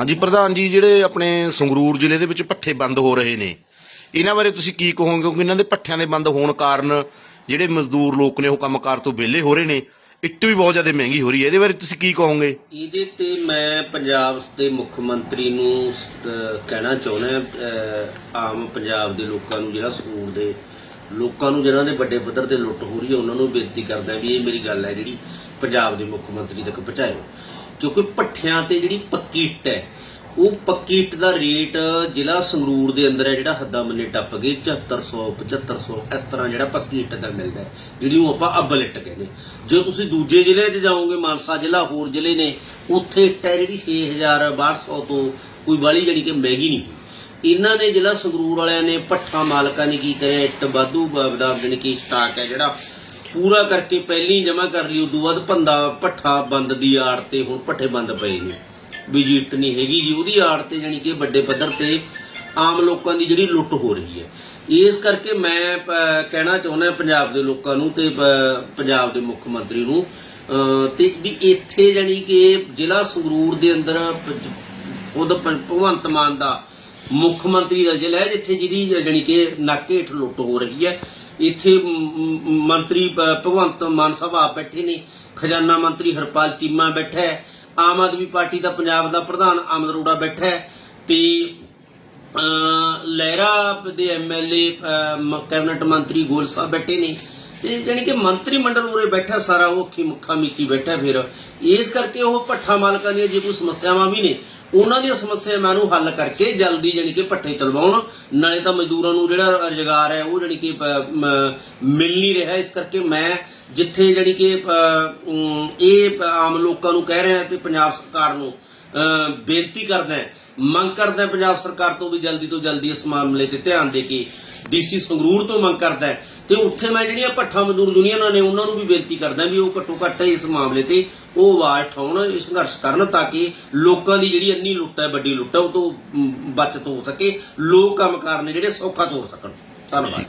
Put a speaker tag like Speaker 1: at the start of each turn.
Speaker 1: ਹਾਂਜੀ ਪ੍ਰਧਾਨ ਜੀ ਜਿਹੜੇ ਆਪਣੇ ਸੰਗਰੂਰ ਜ਼ਿਲ੍ਹੇ ਦੇ ਵਿੱਚ ਪੱਠੇ ਬੰਦ ਹੋ ਰਹੇ ਨੇ ਇਹਨਾਂ ਬਾਰੇ ਤੁਸੀਂ ਕੀ ਕਹੋਗੇ? ਕਿਉਂਕਿ ਇਹਨਾਂ ਦੇ ਪੱਠਿਆਂ ਦੇ ਬੰਦ ਹੋਣ ਕਾਰਨ ਜਿਹੜੇ ਮਜ਼ਦੂਰ ਲੋਕ ਨੇ ਉਹ ਕੰਮਕਾਰ ਤੋਂ ਵਿਹਲੇ ਹੋ ਰਹੇ ਨੇ ਇੱਟ ਵੀ ਬਹੁਤ ਜ਼ਿਆਦਾ ਮਹਿੰਗੀ ਹੋ ਰਹੀ ਹੈ। ਇਹਦੇ ਬਾਰੇ ਤੁਸੀਂ ਕੀ ਕਹੋਗੇ?
Speaker 2: ਇਹਦੇ ਤੇ ਮੈਂ ਪੰਜਾਬ ਦੇ ਮੁੱਖ ਮੰਤਰੀ ਨੂੰ ਕਹਿਣਾ ਚਾਹੁੰਦਾ ਅਹ, ਆਮ ਪੰਜਾਬ ਦੇ ਲੋਕਾਂ ਨੂੰ ਜਿਹੜਾ ਸਕੂਲ ਦੇ ਲੋਕਾਂ ਨੂੰ ਜਿਹਨਾਂ ਦੇ ਵੱਡੇ ਪੱਧਰ ਤੇ ਲੁੱਟ ਹੋ ਰਹੀ ਹੈ ਉਹਨਾਂ ਨੂੰ ਬੇਨਤੀ ਕਰਦਾ ਵੀ ਇਹ ਮੇਰੀ ਗੱਲ ਹੈ ਜਿਹੜੀ ਪੰਜਾਬ ਦੇ ਮੁੱਖ ਮੰਤਰੀ ਤੱਕ ਪਹੁੰਚਾਇਓ। ਕਿਉਂਕਿ ਪੱਠਿਆਂ ਤੇ ਜਿਹੜੀ ਪੱਕੀ ਇੱਟ ਹੈ, ਉਹ ਪੱਕੀ ਇੱਟ ਦਾ ਰੇਟ ਜ਼ਿਲ੍ਹਾ ਸੰਗਰੂਰ ਦੇ ਅੰਦਰ ਹੈ, ਜਿਹੜਾ ਹੱਦਾਂ ਮੰਨੇ ਟੱਪ ਗਏ 7400 7500 ਇਸ ਤਰ੍ਹਾਂ ਜਿਹੜਾ ਪੱਕੀ ਇੱਟ ਦਾ ਮਿਲਦਾ ਹੈ ਜਿਹੜੀ ਨੂੰ ਆਪਾਂ ਅੱਬਲ ਇੱਟ ਕਹਿੰਦੇ ਜੇ ਤੁਸੀਂ ਦੂਜੇ ਜ਼ਿਲ੍ਹੇ 'ਚ ਜਾਓਗੇ, ਮਾਨਸਾ ਜ਼ਿਲ੍ਹਾ ਹੋਰ ਜ਼ਿਲ੍ਹੇ ਨੇ, ਉੱਥੇ ਇੱਟ ਹੈ ਜਿਹੜੀ 6000 1200 ਤੋਂ ਕੋਈ ਬਾਲੀ ਜਿਹੜੀ ਕਿ ਮਹਿੰਗੀ ਨਹੀਂ ਹੋਈ। ਇਹਨਾਂ ਨੇ ਜ਼ਿਲ੍ਹਾ ਸੰਗਰੂਰ ਵਾਲਿਆਂ ਨੇ ਪੱਠਾ ਮਾਲਕਾਂ ਨੇ ਕੀ ਕਰਿਆ, ਇੱਟ ਵਾਧੂ ਬਦਾ ਜਾਣੀ ਕਿ ਸਟਾਕ ਹੈ ਜਿਹੜਾ ਪੂਰਾ ਕਰਕੇ ਪਹਿਲੀ ਜਮ੍ਹਾਂ ਕਰ ਲਈ ਉਦੋਂ ਬਾਅਦ ਭੰਦਾ ਪੱਠਾ ਬੰਦ ਦੀ ਆੜ ਤੇ ਹੁਣ ਪੱਠੇ ਬੰਦ ਪਏ ਨੇ। ਵੀ ਜੀ ਨਹੀਂ ਹੈਗੀ ਜੀ ਉਹਦੀ ਆੜ ਤੇ ਜਾਣੀ ਕਿ ਵੱਡੇ ਪੱਧਰ ਤੇ ਆਮ ਲੋਕਾਂ ਦੀ ਜਿਹੜੀ ਲੁੱਟ ਹੋ ਰਹੀ ਹੈ। ਇਸ ਕਰਕੇ ਮੈਂ ਕਹਿਣਾ ਚਾਹੁੰਦਾ ਪੰਜਾਬ ਦੇ ਲੋਕਾਂ ਨੂੰ ਤੇ ਪੰਜਾਬ ਦੇ ਮੁੱਖ ਮੰਤਰੀ ਨੂੰ। ਅਹ, ਤੇ ਵੀ ਇੱਥੇ ਜਾਣੀ ਕਿ ਜ਼ਿਲ੍ਹਾ ਸੰਗਰੂਰ ਦੇ ਅੰਦਰ ਪ- ਉਹਦਾ ਭਗਵੰਤ ਮਾਨ ਦਾ ਮੁੱਖ ਮੰਤਰੀ ਦਾ ਜ਼ਿਲ੍ਹਾ ਹੈ ਜਿੱਥੇ ਜਿਹਦੀ ਜਾਣੀ ਕਿ ਨਾਕੇ ਹੇਠ ਲੁੱਟ ਹੋ ਰਹੀ ਹੈ। ਇੱਥੇ ਮੰਤਰੀ ਭਗਵੰਤ ਮਾਨ ਸਾਹਿਬ ਆਪ ਬੈਠੇ ਨੇ। ਖਜ਼ਾਨਾ ਮੰਤਰੀ ਹਰਪਾਲ ਚੀਮਾ ਬੈਠਾ ਹੈ। ਆਮ ਆਦਮੀ ਪਾਰਟੀ ਦਾ ਪੰਜਾਬ ਦਾ ਪ੍ਰਧਾਨ ਅਮਨ ਅਰੋੜਾ ਬੈਠਾ ਹੈ ਤੇ ਅਹ, ਲਹਿਰਾ ਦੇ ਐਮਐਲਏ ਕੈਬਨਿਟ ਮੰਤਰੀ ਗੋਲ ਸਾਹਿਬ ਬੈਠੇ ਨੇ। ਤੇ ਜਾਣੀ ਕਿ ਮੰਤਰੀ ਮੰਡਲ ਉਰੇ ਬੈਠਾ ਸਾਰਾ, ਉਹ ਅੱਖੀ ਮੁੱਖਾ ਮੀਚੀ ਬੈਠਾ ਫਿਰ। ਇਸ ਕਰਕੇ ਉਹ ਪੱਠਾ ਮਾਲਕਾਂ ਦੀਆਂ ਜੇ ਕੋਈ ਸਮੱਸਿਆਵਾਂ ਵੀ ਨੇ, ਉਹਨਾਂ ਦੀਆਂ ਸਮੱਸਿਆਵਾਂ ਨੂੰ ਹੱਲ ਕਰਕੇ ਜਲਦੀ ਜਾਣੀ ਕਿ ਪੱਠੇ ਚਲਵਾਉਣ, ਨਾਲੇ ਤਾਂ ਮਜ਼ਦੂਰਾਂ ਨੂੰ ਜਿਹੜਾ ਰੁਜ਼ਗਾਰ ਹੈ, ਉਹ ਜਾਣੀ ਕਿ ਮਿਲ ਨਹੀਂ ਰਿਹਾ। ਇਸ ਕਰਕੇ ਮੈਂ ਜਿੱਥੇ ਜਾਣੀ ਕਿ ਇਹ ਆਮ ਲੋਕਾਂ ਨੂੰ ਕਹਿ ਰਿਹਾ ਤੇ ਪੰਜਾਬ ਸਰਕਾਰ ਨੂੰ ਬੇਨਤੀ ਕਰਦਾ ਮੰਗ ਕਰਦਾ ਪੰਜਾਬ ਸਰਕਾਰ ਤੋਂ ਵੀ ਜਲਦੀ ਤੋਂ ਜਲਦੀ ਇਸ ਮਾਮਲੇ ਤੇ ਧਿਆਨ ਦੇ ਕੇ ਡੀਸੀ ਸੰਗਰੂਰ ਤੋਂ ਮੰਗ ਕਰਦਾ ਹੈ। ਤੇ ਉੱਥੇ ਮੈਂ ਜਿਹੜੀਆਂ ਪੱਠਾ ਮਜ਼ਦੂਰ ਯੂਨੀਅਨਾਂ ਨੇ ਉਹਨਾਂ ਨੂੰ ਵੀ ਬੇਨਤੀ ਕਰਦਾ ਵੀ ਉਹ ਘੱਟੋ ਘੱਟ ਇਸ ਮਾਮਲੇ ਤੇ ਉਹ ਆਵਾਜ਼ ਉਠਾਉਣ ਸੰਘਰਸ਼ ਕਰਨ ਤਾਂ ਕਿ ਲੋਕਾਂ ਦੀ ਜਿਹੜੀ ਇੰਨੀ ਲੁੱਟ ਹੈ ਵੱਡੀ ਲੁੱਟ ਹੈ ਉਹ ਤੋਂ ਅਮ, ਬਚਤ ਹੋ ਸਕੇ। ਲੋਕ ਕੰਮਕਾਰ ਨੇ ਜਿਹੜੇ ਸੌਖਾ ਤੋਰ ਸਕਣ। ਧੰਨਵਾਦ।